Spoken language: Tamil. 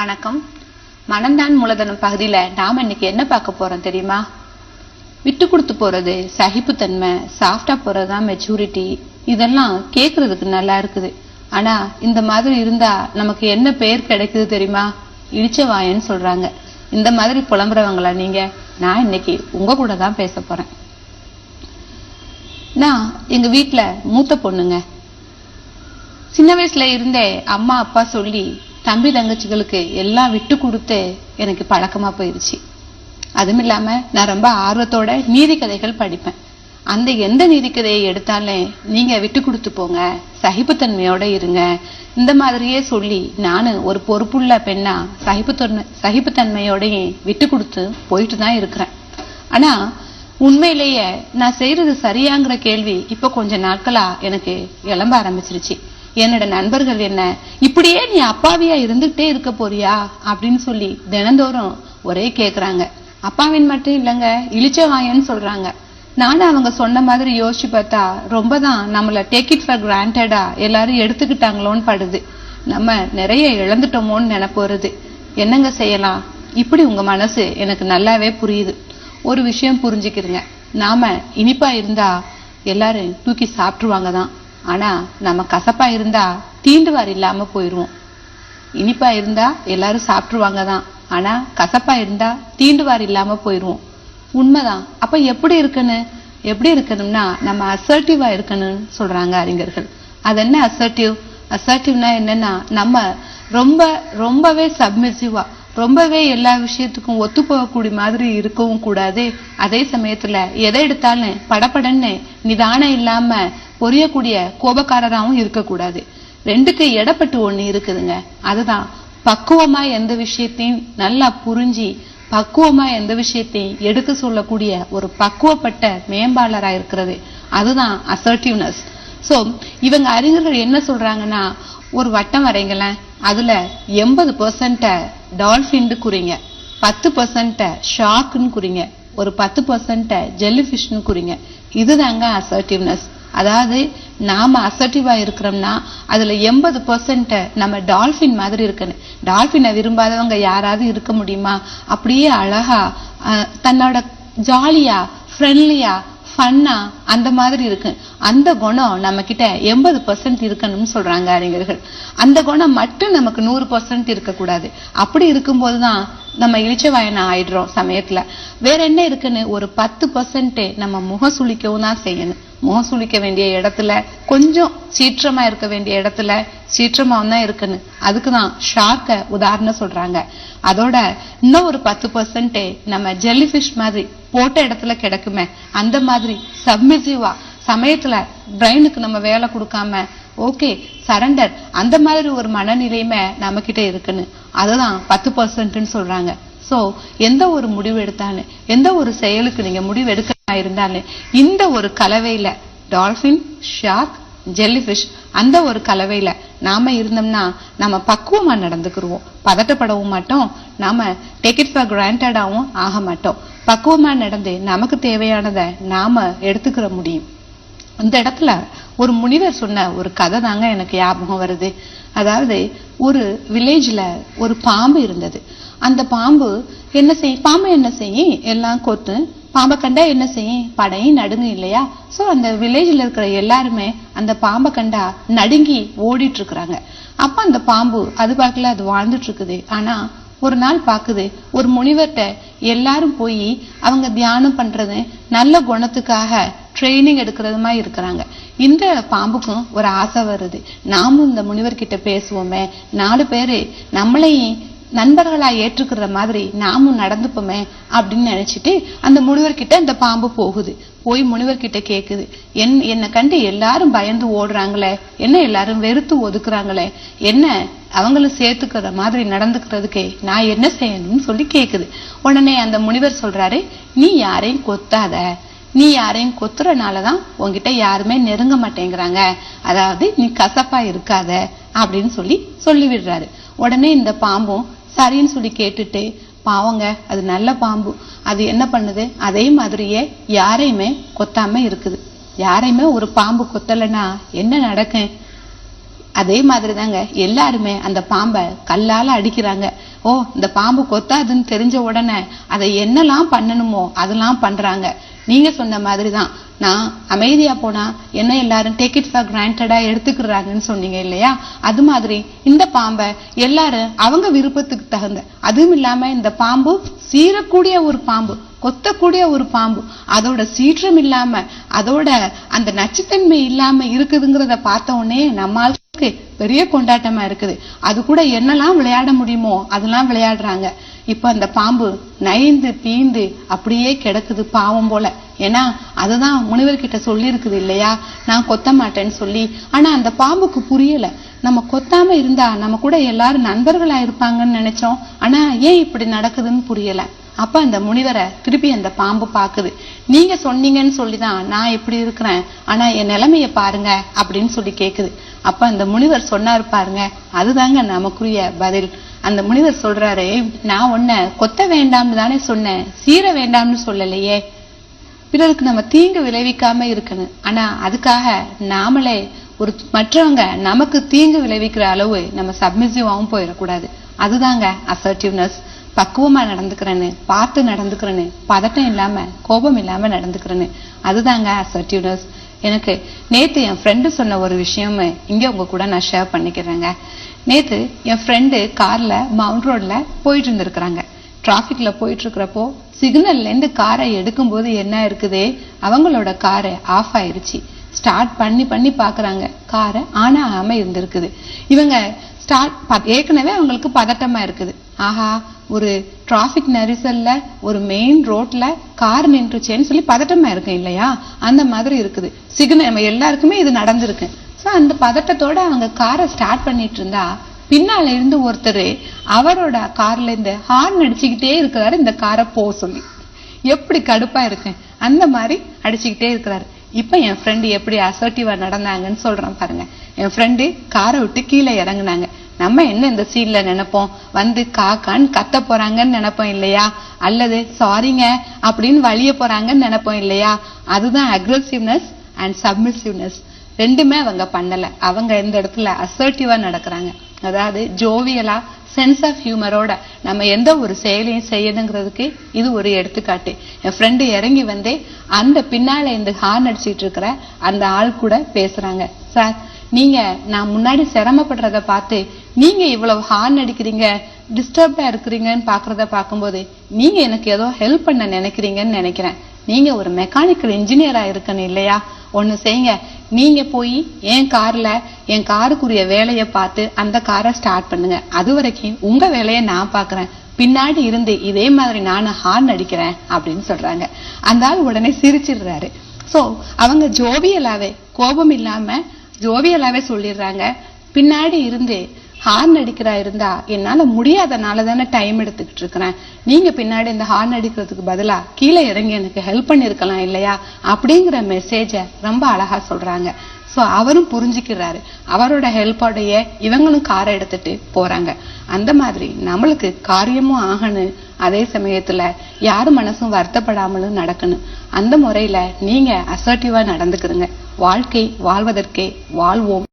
வணக்கம். மனந்தான் மூலதனம் பகுதியில் நாம் இன்னைக்கு என்ன பார்க்க போறோம் தெரியுமா? விட்டு கொடுத்து போறது சகிப்புத்தன்மை சாஃப்டா போறதுதான் மெச்சூரிட்டி இதெல்லாம் கேட்குறதுக்கு நல்லா இருக்குது. ஆனா இந்த மாதிரி இருந்தா நமக்கு என்ன பெயர் கிடைக்குது தெரியுமா? இழிச்சவாயன்னு சொல்றாங்க. இந்த மாதிரி புலம்புறவங்களா நீங்க? நான் இன்னைக்கு உங்க கூட தான் பேச போறேன். நான் எங்க வீட்டில் மூத்த பொண்ணுங்க. சின்ன வயசுல இருந்தே அம்மா அப்பா சொல்லி தம்பி தங்கச்சிகளுக்கு எல்லாம் விட்டு கொடுத்து எனக்கு பழக்கமாக போயிடுச்சு அதுவும் இல்லாமல் நான் ரொம்ப ஆர்வத்தோட நீதி கதைகள் படிப்பேன். அந்த எந்த நீதி கதையை எடுத்தாலே நீங்கள் விட்டு கொடுத்து போங்க சகிப்புத்தன்மையோட இருங்க. இந்த மாதிரியே சொல்லி நான் ஒரு பொறுப்புள்ள பெண்ணா சகிப்புத்தன்மை சகிப்புத்தன்மையோடையும் விட்டு கொடுத்து போயிட்டு தான் இருக்கிறேன். ஆனால் உண்மையிலேயே நான் செய்கிறது சரியாங்கிற கேள்வி இப்போ கொஞ்ச நாட்களாக எனக்கு எழம்ப ஆரம்பிச்சிருச்சு. என்னோட நண்பர்கள் என்ன இப்படியே நீ அப்பாவியா இருந்துகிட்டே இருக்க போறியா? அப்படின்னு சொல்லி தினந்தோறும் ஒரே கேட்குறாங்க அப்பாவின் மட்டும் இல்லைங்க இழிச்சவாயன்னு சொல்றாங்க. நானும் அவங்க சொன்ன மாதிரி யோசிச்சு பார்த்தா ரொம்ப தான் நம்மளை டேக் இட் ஃபார் கிராண்டடா எல்லாரும் எடுத்துக்கிட்டாங்களோன்னு படுது. நம்ம நிறைய இழந்துட்டோமோன்னு நினைப்பு வருது. என்னங்க செய்யலாம்? இப்படி உங்க மனசு எனக்கு நல்லாவே புரியுது. ஒரு விஷயம் புரிஞ்சுக்கிறீங்க நாம இனிப்பா இருந்தா எல்லாரும் தூக்கி சாப்பிட்டுருவாங்க தான். ஆனா நம்ம கசப்பா இருந்தா தீண்டுவார் இல்லாம போயிருவோம். இனிப்பா இருந்தா எல்லாரும் சாப்பிட்டுருவாங்க தான். ஆனா கசப்பா இருந்தா தீண்டுவார் இல்லாம போயிருவோம். உண்மைதான். அப்ப எப்படி இருக்கணும் எப்படி இருக்கணும்னா நம்ம அசர்ட்டிவா இருக்கணும்னு சொல்றாங்க அறிஞர்கள். அது என்ன அசர்ட்டிவ் அசர்ட்டிவ்னா என்னன்னா நம்ம ரொம்ப ரொம்பவே சப்மிசிவா ரொம்பவே எல்லா விஷயத்துக்கும் ஒத்து போகக்கூடிய மாதிரி இருக்கவும் கூடாது. அதே சமயத்துல எதை எடுத்தாலும் படபடன்னு நிதானம் இல்லாம பொரியக்கூடிய கோபக்காரராகவும் இருக்கக்கூடாது. ரெண்டுக்கு இடப்பட்டு ஒன்று இருக்குதுங்க. அதுதான். பக்குவமா எந்த விஷயத்தையும் நல்லா புரிஞ்சு பக்குவமா எந்த விஷயத்தையும் எடுக்க சொல்லக்கூடிய ஒரு பக்குவப்பட்ட மேம்பாளரா இருக்கிறது. அதுதான் அசர்டிவ்னஸ் ஸோ இவங்க அறிஞர்கள் என்ன சொல்றாங்கன்னா ஒரு வட்டம் வரைங்களேன் அதுல எண்பது பெர்சன்ட டால்ஃபின்னு குறிங்க. பத்து பர்சன்ட்டை ஷாக்குன்னு குறிங்க. ஒரு பத்து பெர்சன்ட ஜெல்லி ஃபிஷ்னு குறிங்க. இதுதாங்க அசர்ட்டிவ்னஸ் அதாவது நாம அசர்ட்டிவா இருக்கிறோம்னா அதுல எண்பது பர்சன்ட்டை நம்ம டால்ஃபின் மாதிரி இருக்கணும். டால்ஃபினை விரும்பாதவங்க யாராவது இருக்க முடியுமா? அப்படியே அழகா தன்னோட ஜாலியா ஃப்ரெண்ட்லியா ஃபன்னா அந்த மாதிரி இருக்கு. அந்த குணம் நம்ம கிட்ட எண்பது பர்சன்ட் இருக்கணும்னு சொல்றாங்க அறிஞர்கள். அந்த குணம் மட்டும் நமக்கு நூறு பர்சன்ட் இருக்கக்கூடாது. அப்படி இருக்கும்போதுதான் நம்ம இழிச்சவாயனை ஆயிடுறோம் சமயத்துல. வேற என்ன இருக்குன்னு? ஒரு பத்து பர்சன்ட் நம்ம முகம் சுளிக்கவும் தான் செய்யணும். மோசூலிக்க வேண்டிய இடத்துல கொஞ்சம் சீற்றமா இருக்க வேண்டிய இடத்துல சீற்றமாவும் தான் இருக்கணும் அதுக்குதான் ஷார்க்க உதாரணம் சொல்றாங்க. அதோட இன்னும் ஒரு பத்து பர்சன்ட் நம்ம ஜெல்லி ஃபிஷ் மாதிரி போட்ட இடத்துல கிடக்குமே. அந்த மாதிரி சப்மிசிவா சமயத்துல பிரெயினுக்கு நம்ம வேலை கொடுக்காம ஓகே சரண்டர் அந்த மாதிரி ஒரு மனநிலையுமே நம்ம கிட்ட இருக்குன்னு. அதுதான் பத்து பர்சன்ட்னு சொல்றாங்க. சோ எந்த ஒரு முடிவு எடுத்தாலும் எந்த ஒரு செயலுக்கு நீங்க முடிவு எடுக்க இருந்தாலும் இந்த ஒரு கலவையில டால்பின் ஷார்க் ஜெல்லிஃபிஷ் அந்த ஒரு கலவையில நாம இருந்தோம்னா நம்ம பக்குவமா நடந்துக்கிருவோம். பதட்டப்படவும் மாட்டோம். நாம டேக் இட் ஃபார் கிராண்டடாகவும் ஆக மாட்டோம். பக்குவமா நடந்து நமக்கு தேவையானதை நாம எடுத்துக்கிற முடியும். இந்த இடத்துல ஒரு முனிவர் சொன்ன ஒரு கதை தாங்க எனக்கு ஞாபகம் வருது. அதாவது ஒரு வில்லேஜில் ஒரு பாம்பு இருந்தது. அந்த பாம்பு என்ன செய் பாம்பு என்ன செய்யும் எல்லாம் கொத்து பாம்பை கண்டா என்ன செய்யும்? படையும் நடுங்கும் இல்லையா? சோ அந்த வில்லேஜ்ல இருக்கிற எல்லாருமே அந்த பாம்பை கண்டா நடுங்கி ஓடிட்டு இருக்கிறாங்க அப்ப அந்த பாம்பு அது பார்க்கல அது வாழ்ந்துட்டு இருக்குது ஆனா ஒரு நாள் பாக்குது ஒரு முனிவர்கிட்ட எல்லாரும் போய் அவங்க தியானம் பண்றது நல்ல குணத்துக்காக ட்ரைனிங் எடுக்கிறதுமா இருக்கிறாங்க. இந்த பாம்புக்கும் ஒரு ஆசை வருது. நாமும் இந்த முனிவர்கிட்ட பேசுவோமே. நாலு பேரு நம்மளையும் நண்பர்களா ஏற்றுக்கிற மாதிரி நாமும் நடந்துப்போமே அப்படின்னு நினைச்சிட்டு அந்த முனிவர்கிட்ட இந்த பாம்பு போகுது. போய் முனிவர்கிட்ட கேக்குது. என் என்னை கண்டு எல்லாரும் பயந்து ஓடுறாங்களே. என்ன எல்லாரும் வெறுத்து ஒதுக்குறாங்களே. என்ன அவங்களும் சேர்த்துக்கிற மாதிரி நடந்துக்கிறதுக்கே நான் என்ன செய்யணும்னு சொல்லி கேக்குது. உடனே அந்த முனிவர் சொல்றாரு நீ யாரையும் கொத்தாத. நீ யாரையும் கொத்துறனாலதான் உன்கிட்ட யாருமே நெருங்க மாட்டேங்கிறாங்க. அதாவது நீ கசப்பா இருக்காத. அப்படின்னு சொல்லி சொல்லிவிடுறாரு. உடனே இந்த பாம்பும் சரின்னு சொல்லி கேட்டுட்டு பாவங்க அது நல்ல பாம்பு. அது என்ன பண்ணுது? அதே மாதிரியே யாரையுமே கொத்தாம இருக்குது. யாரையுமே ஒரு பாம்பு கொத்தலைன்னா என்ன நடக்கும்? அதே மாதிரிதாங்க. எல்லாருமே அந்த பாம்பை கல்லால் அடிக்கிறாங்க. ஓ இந்த பாம்பு கொத்தாதுன்னு தெரிஞ்ச உடனே அதை என்னெல்லாம் பண்ணணுமோ அதெல்லாம் பண்ணுறாங்க நீங்கள் சொன்ன மாதிரி தான் நான் அமைதியாக போனால் என்ன எல்லாரும் டேக் இட் ஃபார் கிராண்டடாக எடுத்துக்கிறாங்கன்னு சொன்னீங்க இல்லையா? அது மாதிரி இந்த பாம்பை எல்லாரும் அவங்க விருப்பத்துக்கு தகுந்த அதுவும் இல்லாமல் இந்த பாம்பு சீரக்கூடிய ஒரு பாம்பு கொத்தக்கூடிய ஒரு பாம்பு அதோட சீற்றம் இல்லாமல் அதோட அந்த நச்சுத்தன்மை இல்லாமல் இருக்குதுங்கிறத பார்த்த உடனே நம்மளுக்கு பெரிய கொண்டாட்டமா இருக்குது. அது கூட என்னெல்லாம் விளையாட முடியுமோ அதெல்லாம் விளையாடுறாங்க. இப்ப அந்த பாம்பு நைந்து தீந்து அப்படியே கிடக்குது பாவம் போல. ஏன்னா அதுதான் முனிவர்கிட்ட சொல்லி இருக்குது இல்லையா? நான் கொத்த மாட்டேன்னு சொல்லி. ஆனா அந்த பாம்புக்கு புரியல. நம்ம கொத்தாம இருந்தா நம்ம கூட எல்லாரும் நண்பர்களா இருப்பாங்கன்னு நினைச்சோம். ஆனா ஏன் இப்படி நடக்குதுன்னு புரியல. அப்ப அந்த முனிவரை திருப்பி அந்த பாம்பு பாக்குது. நீங்க சொன்னீங்கன்னு சொல்லிதான் நான் இப்படி இருக்கிறேன். ஆனா என் நிலைமைய பாருங்க அப்படின்னு சொல்லி கேக்குது. அப்ப அந்த முனிவர் சொன்னாரு பாருங்க அதுதாங்க நமக்குரிய பதில். அந்த முனிவர் சொல்றாரு நான் உன்னை கொத்த வேண்டாம்னு தானே சொன்னேன் சீர வேண்டாம்னு சொல்லலையே. பிறருக்கு நம்ம தீங்கு விளைவிக்காம இருக்கணும். ஆனா அதுக்காக நாமளே ஒரு மற்றவங்க நமக்கு தீங்கு விளைவிக்கிற அளவு நம்ம சப்மிசிவாகவும் போயிடக்கூடாது. அதுதாங்க அசர்டிவ்னஸ் பக்குவமாக நடந்துக்கிறேன்னு பார்த்து நடந்துக்கிறேன்னு பதட்டம் இல்லாமல் கோபம் இல்லாமல் நடந்துக்கிறேன்னு. அதுதாங்க அசர்ட்டிவ்னஸ் எனக்கு நேற்று என் ஃப்ரெண்டு சொன்ன ஒரு விஷயம் இங்கே உங்கள் கூட நான் ஷேர் பண்ணிக்கிறேங்க. நேற்று என் ஃப்ரெண்டு காரில் மவுண்ட் ரோடில் போயிட்டு இருந்திருக்கிறாங்க. டிராஃபிக்கில் போயிட்டு இருக்கிறப்போ சிக்னல்ல காரை எடுக்கும்போது என்ன இருக்குது அவங்களோட காரை ஆஃப் ஆயிடுச்சு ஸ்டார்ட் பண்ணி பண்ணி பார்க்குறாங்க காரை ஆன் ஆகாமல் இருந்திருக்குது. இவங்க ஸ்டார்ட் ஏற்கனவே அவங்களுக்கு பதட்டமாக இருக்குது. ஆஹா ஒரு டிராஃபிக் நெரிசல்ல ஒரு மெயின் ரோட்டில் கார் நின்றுச்சேன்னு சொல்லி பதட்டமாக இருக்கும் இல்லையா? அந்த மாதிரி இருக்குது. சிக்னல் நம்ம எல்லாருக்குமே இது நடந்திருக்கு. ஸோ அந்த பதட்டத்தோட அவங்க காரை ஸ்டார்ட் பண்ணிட்டு இருந்தா பின்னால இருந்து ஒருத்தர் அவரோட கார்ல இந்த ஹார்ன் அடிச்சுக்கிட்டே இருக்கிறாரு இந்த காரை போக சொல்லி. எப்படி கடுப்பா இருக்கேன்? அந்த மாதிரி அடிச்சுக்கிட்டே இருக்கிறாரு. இப்போ என் ஃப்ரெண்டு எப்படி அசர்ட்டிவா நடந்தாங்கன்னு சொல்றேன் பாருங்க. என் ஃப்ரெண்டு காரை விட்டு கீழே இறங்குனாங்க. நம்ம என்ன இந்த சீன்ல நினைப்போம்? வந்து காக்கான்னு கத்த போறாங்கன்னு நினைப்போம் இல்லையா? அல்லது சாரிங்க அப்படின்னு வழிய போறாங்கன்னு நினைப்போம் இல்லையா? அதுதான் அக்ரெசிவ்னஸ் அண்ட் சப்மிசிவ்னஸ் ரெண்டுமே அவங்க பண்ணல. அவங்க இந்த இடத்துல அசர்ட்டிவா நடக்கிறாங்க. அதாவது ஜோவியலா சென்ஸ் ஆஃப் ஹியூமரோட நம்ம எந்த ஒரு செயலையும் செய்யணுங்கிறதுக்கு இது ஒரு எடுத்துக்காட்டு. என் ஃப்ரெண்டு இறங்கி வந்தே அந்த பின்னால இந்த ஹார்ன் அடிச்சிட்டு இருக்கிற அந்த ஆள் கூட பேசுறாங்க. சார் நீங்க நான் முன்னாடி சிரமப்படுறத பார்த்து நீங்க இவ்வளவு ஹார்ன் அடிக்கிறீங்க டிஸ்டர்ப்டா இருக்கிறீங்கன்னு பாக்குறத பார்க்கும்போது நீங்க எனக்கு ஏதோ ஹெல்ப் பண்ண நினைக்கிறீங்கன்னு நினைக்கிறேன். நீங்க ஒரு மெக்கானிக்கல் இன்ஜினியரா இருக்கணும் இல்லையா? ஒண்ணு செய்யுங்க. நீங்க போய் என் கார்ல என் காருக்குரிய வேலையை பார்த்து அந்த காரை ஸ்டார்ட் பண்ணுங்க. அது வரைக்கும் உங்க வேலையை நான் பாக்குறேன் பின்னாடி இருந்து இதே மாதிரி நானும் ஹார்ன் அடிக்கிறேன் அப்படின்னு சொல்றாங்க. அந்த ஆள் உடனே சிரிச்சிடுறாரு. சோ அவங்க ஜோவியலாவே கோபம் இல்லாம ஜோவியலாவே சொல்லிடுறாங்க. பின்னாடி இருந்து ஹார்ன் அடிக்கிறா இருந்தா என்னால முடியாதனால தானே டைம் எடுத்துக்கிட்டு இருக்கிறேன். நீங்க பின்னாடி இந்த ஹார்ன் அடிக்கிறதுக்கு பதிலா கீழே இறங்கி எனக்கு ஹெல்ப் பண்ணிருக்கலாம் இல்லையா? அப்படிங்கிற மெசேஜ ரொம்ப அழகா சொல்றாங்க. சோ அவரும் புரிஞ்சுக்கிறாரு. அவரோட ஹெல்ப்போடைய இவங்களும் காரை எடுத்துட்டு போறாங்க. அந்த மாதிரி நம்மளுக்கு காரியமும் ஆகணும். அதே சமயத்துல யாரு மனசும் வருத்தப்படாமலும் நடக்கணும். அந்த முறையில நீங்க அசர்ட்டிவா நடந்துக்கிறங்க வாழ்க்கை வாழ்வதற்கே வாழ்வோம்.